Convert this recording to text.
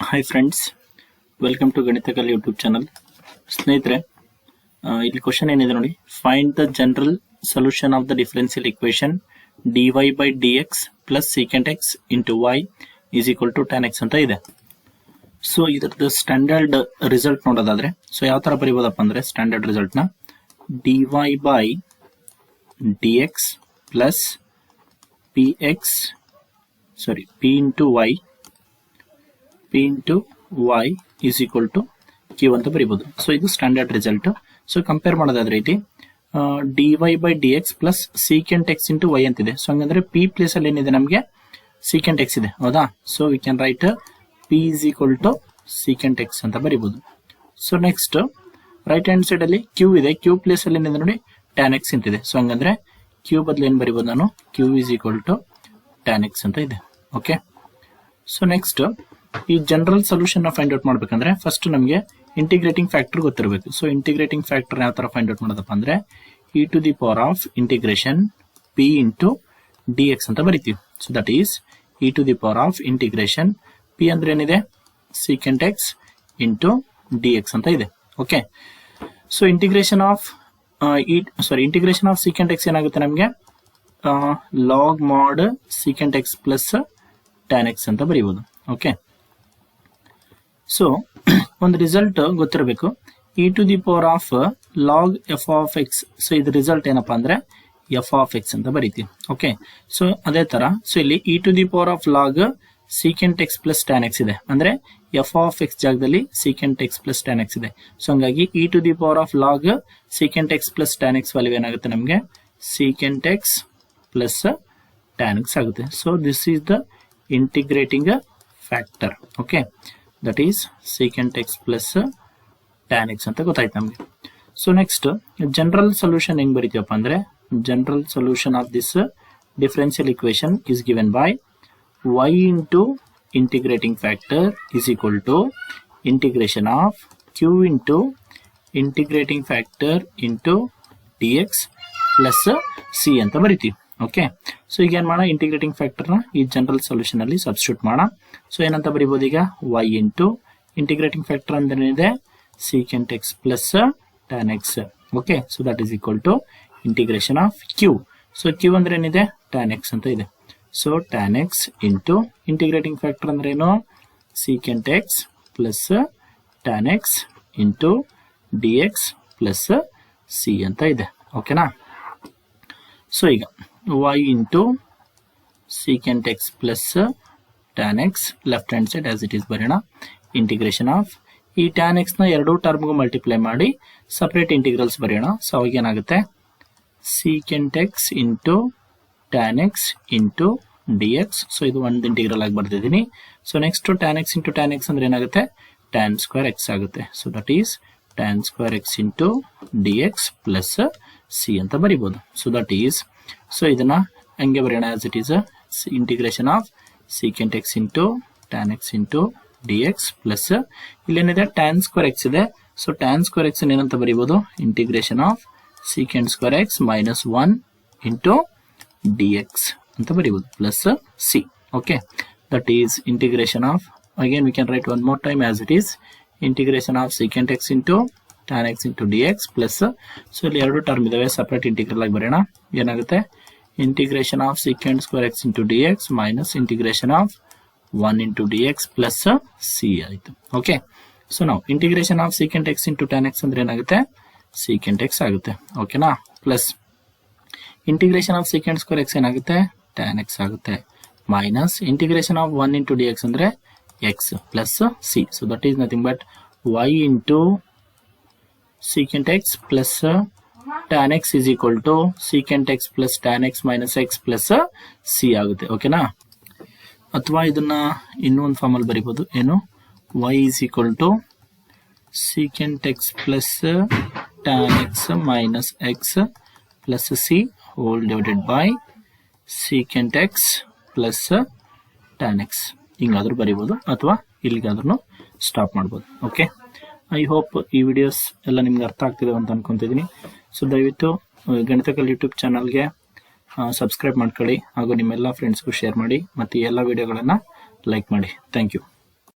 Hi friends welcome to Ganitakal YouTube channel ಸ್ನೇಹಿತರೆ ಇಲ್ಲಿ question ಏನಿದೆ ನೋಡಿ. Find the general solution of the differential equation d y by d x plus secant x into y is equal to ten x ಅಂತ ಇದೆ. So ಇದರದ್ದು standard result ನೋಡೋದಾದ್ರೆ so ಯಾವ ತರ ಬರಿಬೋದಪ್ಪ ಅಂದ್ರೆ standard ರಿಸಲ್ಟ್ನ d y by d x plus P x sorry P into y P into y is equal to Q ಅಂತ ಬರಿಬೋದು. So ಇದು ಸ್ಟ್ಯಾಂಡರ್ಡ್ ರಿಸಲ್ಟ್ ಸೊ ಕಂಪೇರ್ ಮಾಡೋದಾದ್ರೆ ಇಲ್ಲಿ d y by d x plus secant x into y ಅಂತಿದೆ. So ಹಂಗಂದ್ರೆ P place ಅಲ್ಲಿ ಏನಿದೆ ನಮಗೆ? ಸೀಕೆಂಟ್ ಎಕ್ಸ್ ಇದೆ. ಹೌದಾ? So we can write P is equal to secant x ಅಂತ ಬರಿಬೋದು. So next right hand side ಅಲ್ಲಿ ಕ್ಯೂ ಇದೆ. ಕ್ಯೂ ಪ್ಲೇಸ್ ಅಲ್ಲಿ ಏನಿದೆ ನೋಡಿ? ಟ್ಯಾನ್ ಎಕ್ಸ್ ಅಂತಿದೆ. ಸೊ ಹಂಗಂದ್ರೆ ಕ್ಯೂ ಬದಲು ಏನು ಬರಿಬೋದು ನಾನು? Q is equal to tan x ಅಂತ ಇದೆ. ಓಕೆ ಸೊ ನೆಕ್ಸ್ಟ್ ಈ ಜನರಲ್ ಸೊಲ್ಯೂಷನ್ ಫೈಂಡ್ ಔಟ್ ಮಾಡ್ಬೇಕಂದ್ರೆ ಫಸ್ಟ್ ನಮಗೆ ಇಂಟಿಗ್ರೇಟಿಂಗ್ ಫ್ಯಾಕ್ಟರ್ ಗೊತ್ತಿರಬೇಕು. ಸೊ ಇಂಟಿಗ್ರೇಟಿಂಗ್ ಫ್ಯಾಕ್ಟರ್ ಯಾವ ತರ ಫೈಂಡ್ ಔಟ್ ಮಾಡೋದಪ್ಪ ಅಂದ್ರೆ e to the power of integration P into d x ಅಂತ ಬರಿತೀವಿ. So that is e to the power of integration P ಅಂದ್ರೆ ಏನಿದೆ? Secant x into d x ಅಂತ ಇದೆ. Okay so integration of sorry integration of secant x ಏನಾಗುತ್ತೆ ನಮಗೆ? Log mod secant x plus tan x ಅಂತ ಬರೀಬಹುದು okay so ಒಂದು result ಗೊತ್ತಿರಬೇಕು. E to the power of log f of x so ಇದು result ಏನಪ್ಪಾ ಅಂದ್ರೆ ಎಫ್ ಆಫ್ ಎಕ್ಸ್ ಅಂತ ಬರೀತೀವಿ. ಓಕೆ ಸೊ ಅದೇ ತರ. ಸೊ ಇಲ್ಲಿ e to the power of log secant x plus tan x ಇದೆ. ಅಂದ್ರೆ ಎಫ್ ಆಫ್ ಎಕ್ಸ್ ಜಾಗದಲ್ಲಿ secant x plus tan x ಇದೆ. ಸೊ ಹಂಗಾಗಿ e to the power of log secant x plus tan x value ಏನಾಗುತ್ತೆ ನಮಗೆ? Secant x plus tan x ಆಗುತ್ತೆ. So this is the integrating factor okay that is secant x plus tan x ಅಂತ ಗೊತ್ತಾಯ್ತು ನಮಗೆ. So next general solution ಹೆಂಗ್ ಬರೀತೀವಪ್ಪ ಅಂದ್ರೆ general solution of this differential equation is given by y into integrating factor is equal to integration of q into integrating factor into dx plus C ಅಂತ ಬರಿತೀವಿ. Okay so ಈಗ ಏನು ಮಾಡೋಣ? Integrating ಫ್ಯಾಕ್ಟರ್ನ ಈ ಜನರಲ್ ಸೊಲ್ಯೂಷನ್ ಅಲ್ಲಿ substitute ಮಾಡೋಣ. So ಏನಂತ ಬರಿಬೋದು ಈಗ? ವೈ ಇಂಟು ಇಂಟಿಗ್ರೇಟಿಂಗ್ ಫ್ಯಾಕ್ಟರ್ ಅಂದ್ರೆ ಏನಿದೆ secant x plus tan x okay so that is equal to integration of q so q ಅಂದ್ರೆ ಏನಿದೆ ಟ್ಯಾನ್ ಎಕ್ಸ್ ಅಂತ ಇದೆ. So tan x into integrating factor ಅಂದ್ರೆ ಏನು secant x plus tan x into d x plus c ಅಂತ ಇದೆ. ಓಕೆನಾ so ಈಗ y into secant x plus tan x left hand side as it is ಬರೋಣ integration of ಈ tan x ಎರಡು ಟರ್ಮ್ಗೂ ಮಲ್ಟಿಪ್ಲೈ ಮಾಡಿ ಸಪ್ರೇಟ್ ಇಂಟಿಗ್ರಲ್ಸ್ ಬರೆಯೋಣ. ಸೊ ಅವಾಗ ಏನಾಗುತ್ತೆ? Secant x into tan x into d x so ಇದು ಒಂದು ಇಂಟಿಗ್ರಲ್ ಆಗಿ ಬರ್ತಿದ್ದೀನಿ so next tan x into tan x ಅಂದ್ರೆ ಏನಾಗುತ್ತೆ? ಟ್ಯಾನ್ ಸ್ಕ್ವೇರ್ ಎಕ್ಸ್ ಆಗುತ್ತೆ. So that is tan square x into d x plus C ಅಂತ ಬರಿಬೋದು. So that is so ಇದನ್ನ ಹಂಗೆ ಬರೆಯೋಣ as it is integration of secant x into tan x into d x plus ಇಲ್ಲೇನಿದೆ tan square x ಇದೆ. So tan square x ಏನಂತ ಬರಿಬೋದು? Integration of secant square x minus one into d x ಅಂತ ಬರಿಬೋದು plus C okay that is integration of again we can write one more time as it is integration of secant x into tan x into d x plus so ಇಲ್ಲಿ ಎರಡು term ಇದಾವೆ separate integral ಆಗಿ ಬರೋಣ ಏನಾಗುತ್ತೆ? Integration of secant square x into d x minus integration of one into d x plus C ಆಯಿತು. Okay so ನಾವು integration of secant x into tan x ಅಂದ್ರೆ ಏನಾಗುತ್ತೆ? ಸೀಕೆಂಟ್ ಎಕ್ಸ್ ಆಗುತ್ತೆ. ಓಕೆನಾ plus integration of secant square x ಏನಾಗುತ್ತೆ? Tan x ಆಗುತ್ತೆ. Minus integration of one into d x ಅಂದ್ರೆ x plus C so that is nothing but y into secant x plus tan x is equal to x x plus tan x minus x plus c ಆಗುತ್ತೆ. ಓಕೆನಾ ಅಥವಾ ಇದನ್ನ ಇನ್ನೊಂದು ಫಾರ್ಮಲ್ಲಿ ಬರಿಬೋದು. ಏನು? Y is equal to secant x plus tan x minus x plus C whole divided by secant x plus tan x ಹಿಂಗಾದ್ರೂ ಬರಿಬೋದು. ಅಥವಾ ಇಲ್ಲಿಗಾದ್ರೂ ಸ್ಟಾಪ್ ಮಾಡ್ಬೋದು. ಓಕೆ ಐ ಹೋಪ್ ಈ ವಿಡಿಯೋಸ್ ಎಲ್ಲ ನಿಮ್ಗೆ ಅರ್ಥ ಆಗ್ತಿದೆ ಅಂತ ಅನ್ಕೊತಿದ್ದೀನಿ ಸೊ ದಯವಿಟ್ಟು ಗಣಿತಕಲ್ ಯೂಟ್ಯೂಬ್ ಚಾನಲ್ಗೆ ಸಬ್ಸ್ಕ್ರೈಬ್ ಮಾಡ್ಕೊಳ್ಳಿ ಹಾಗೂ ನಿಮ್ಮೆಲ್ಲ ಫ್ರೆಂಡ್ಸ್ಗೂ ಶೇರ್ ಮಾಡಿ, ಮತ್ತು ಎಲ್ಲ ವಿಡಿಯೋಗಳನ್ನು ಲೈಕ್ ಮಾಡಿ. Thank you